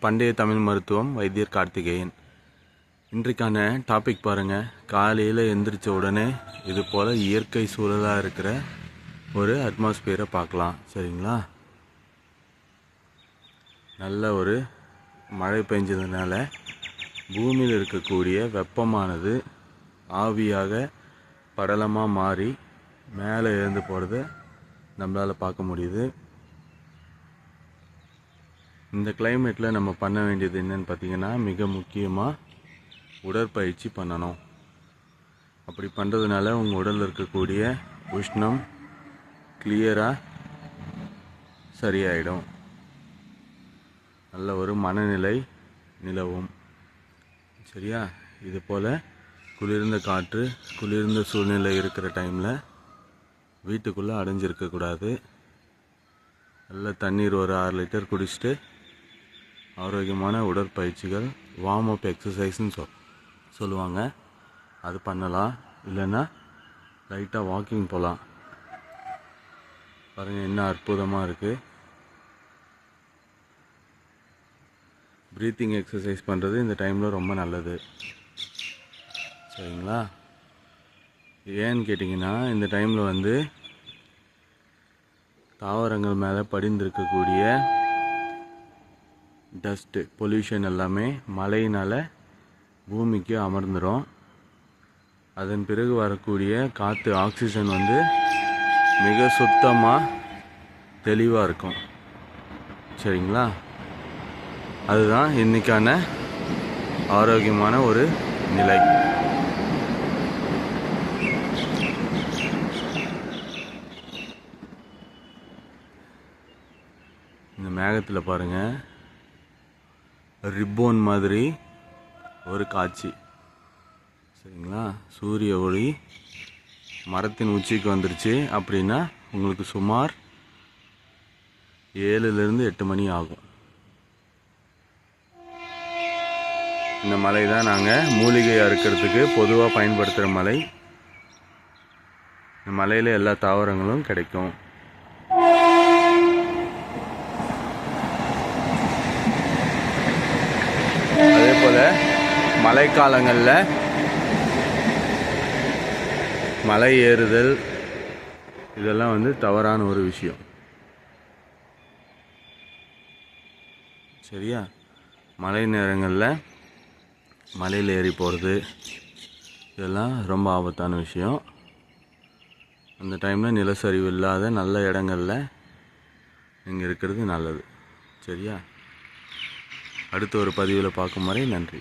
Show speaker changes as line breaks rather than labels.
பண்டைய தமிழ் மருத்துவம் வைத்தியர் கார்த்திகேயன். இன்றைக்கான டாபிக் பாருங்கள் காலையில் எந்திரிச்ச உடனே இது போல் இயற்கை சூழலாக இருக்கிற ஒரு அட்மாஸ்பியரை பார்க்கலாம். சரிங்களா? நல்ல ஒரு மழை பெஞ்சதுனால பூமியில் இருக்கக்கூடிய வெப்பமானது ஆவியாக படலமாக மாறி மேலே இருந்து போகிறத நம்மளால் பார்க்க முடியுது. இந்த கிளைமேட்டில் நம்ம பண்ண வேண்டியது என்னன்னு பார்த்தீங்கன்னா மிக முக்கியமாக உடற்பயிற்சி பண்ணணும். அப்படி பண்ணுறதுனால உங்கள் உடலில் இருக்கக்கூடிய உஷ்ணம் கிளியராக சரியாயிடும். நல்ல ஒரு மனநிலை நிலவும். சரியா? இது போல் குளிர்ந்த காற்று குளிர்ந்த சூழ்நிலை இருக்கிற டைமில் வீட்டுக்குள்ளே அடைஞ்சிருக்கக்கூடாது. நல்ல தண்ணீர் ஒரு ஆறு லிட்டர் குடிச்சிட்டு ஆரோக்கியமான உடற்பயிற்சிகள் வார்ம் அப் எக்ஸசைஸ்னு சொல் சொல்லுவாங்க. அது பண்ணலாம். இல்லைன்னா லைட்டாக வாக்கிங் போகலாம் பாருங்கள் என்ன அற்புதமாக இருக்குது ப்ரீத்திங் எக்ஸசைஸ் பண்ணுறது இந்த டைமில் ரொம்ப நல்லது. சரிங்களா? ஏன்னு கேட்டிங்கன்னா இந்த டைமில் வந்து தாவரங்கள் மேலே படிந்திருக்கக்கூடிய டஸ்ட்டு பொல்யூஷன் எல்லாமே மழையினால் பூமிக்கு அமர்ந்துடும் அதன் பிறகு வரக்கூடிய காற்று ஆக்சிஜன் வந்து மிக சுத்தமாக தெளிவாக இருக்கும். சரிங்களா? அதுதான் இன்னைக்கான ஆரோக்கியமான ஒரு நிலை. இந்த மேகத்தில் பாருங்கள் ரிப்போன் மாதிரி ஒரு காட்சி. சரிங்களா? சூரிய ஒளி மரத்தின் உச்சிக்கு வந்துருச்சு அப்படின்னா உங்களுக்கு சுமார் ஏழுலேருந்து எட்டு மணி ஆகும். இந்த மலை தான் நாங்கள் மூலிகை அறுக்கிறதுக்கு பொதுவாக பயன்படுத்துகிற மலை. இந்த மலையில் எல்லா தாவரங்களும் கிடைக்கும் அதே போல் மழைக்காலங்களில் மலை ஏறுதல் இதெல்லாம் வந்து தவறான ஒரு விஷயம். சரியா? மழை நேரங்களில் மலையில் ஏறி போகிறது இதெல்லாம் ரொம்ப ஆபத்தான விஷயம். அந்த டைமில் நிலச்சரிவு இல்லாத நல்ல இடங்களில் நீங்கள் இருக்கிறது நல்லது. சரியா? அடுத்த ஒரு பதிவில் பார்க்கும் வரை நன்றி.